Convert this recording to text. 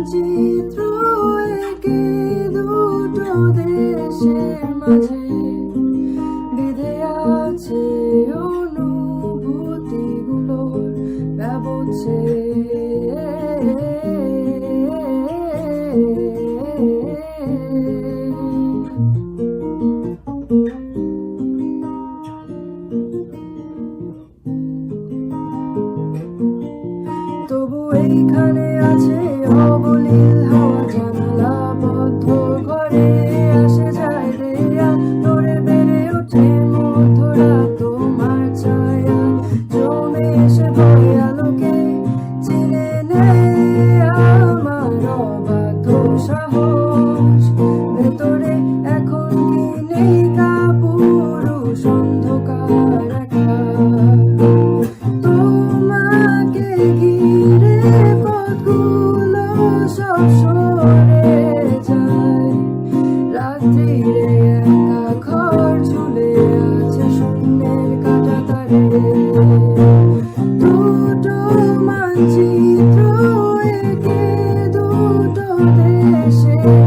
মানচিত্র একে দুটো দেশের মাঝে। এইখানে আছে অবলীল হাওয়া সরে যায়। ঘর ঝুলে আছে শূন্যের কাটা তারে। দুটো মানচিত্র একে দুটো দেশে